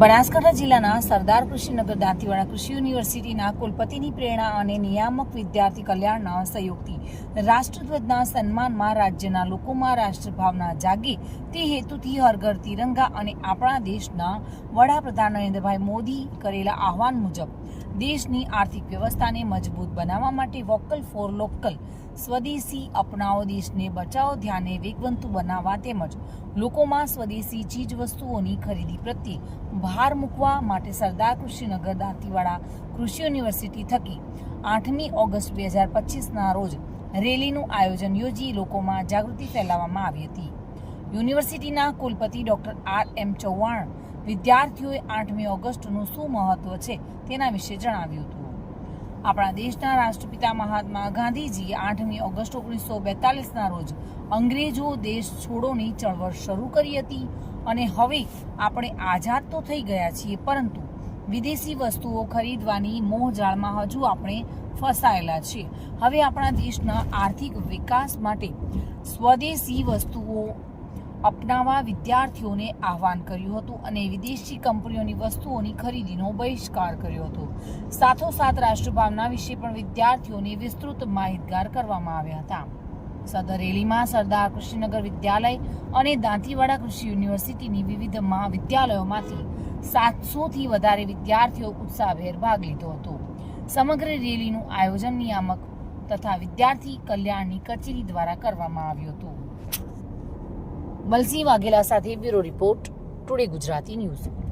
બનાસકાંઠા જિલ્લાના સરદાર કૃષિનગર દાંતીવાડા કૃષિ યુનિવર્સિટીના કુલપતિની પ્રેરણા અને નિયામક વિદ્યાર્થી કલ્યાણના સહયોગથી રાષ્ટ્રધ્વજના સન્માનમાં રાજ્યના લોકોમાં રાષ્ટ્રભાવના જાગે તે હેતુથી હરઘર તિરંગા અને આપણા દેશના વડાપ્રધાન નરેન્દ્રભાઈ મોદી કરેલા આહવાન મુજબ દેશની આર્થિક વ્યવસ્થાને મજબૂત બનાવવા માટે વોકલ ફોર લોકલ સ્વદેશી અપનાવો દેશને બચાવો ધ્યાને વેગવંતુ બનાવવા તેમજ લોકોમાં સ્વદેશી ચીજ વસ્તુઓની ખરીદી પ્રત્યે ભાર મૂકવા માટે સરદાર કૃષિનગર દાંતીવાડા કૃષિ યુનિવર્સિટી થકી આઠમી ઓગસ્ટ બે હજાર પચીસના રોજ રેલીનું આયોજન યોજી લોકોમાં જાગૃતિ ફેલાવવામાં આવી હતી. યુનિવર્સિટીના કુલપતિ ડોક્ટર આર એમ ચૌહાણ વિદ્યાર્થીઓએ આઠમી ઓગસ્ટનું શું મહત્વ છે તેના વિશે જણાવ્યું હતું. આપણા દેશના રાષ્ટ્રપિતા મહાત્મા ગાંધીજીએ આઠમી ઓગસ્ટ ઓગણીસો બેતાલીસના રોજ અંગ્રેજો દેશ છોડોની ચળવળ શરૂ કરી હતી અને હવે આપણે આઝાદ તો થઈ ગયા છીએ, પરંતુ વિદેશી વસ્તુઓ ખરીદવાની મોહજાળમાં હજુ આપણે ફસાયેલા છીએ. હવે આપણા દેશના આર્થિક વિકાસ માટે સ્વદેશી વસ્તુઓ અપનાવવા વિદ્યાર્થીઓને આહવાન કર્યું હતું અને વિદેશી કંપનીઓની વસ્તુઓની ખરીદીનો બહિષ્કાર કર્યો હતો. સાથોસાથ રાષ્ટ્રભાવના વિશે પણ વિદ્યાર્થીઓને વિસ્તૃત માહિતગાર કરવામાં આવ્યા હતા. સદર રેલીમાં સરદાર કૃષિનગર વિદ્યાલય અને દાંતીવાડા કૃષિ યુનિવર્સિટીની વિવિધ મહાવિદ્યાલયોમાંથી સાતસોથી વધારે વિદ્યાર્થીઓ ઉત્સાહભેર ભાગ લીધો હતો. સમગ્ર રેલીનું આયોજન નિયામક તથા વિદ્યાર્થી કલ્યાણની કચેરી દ્વારા કરવામાં આવ્યું હતું. બલસિંહ વાઘેલા સાથે bureau report today Gujarati news.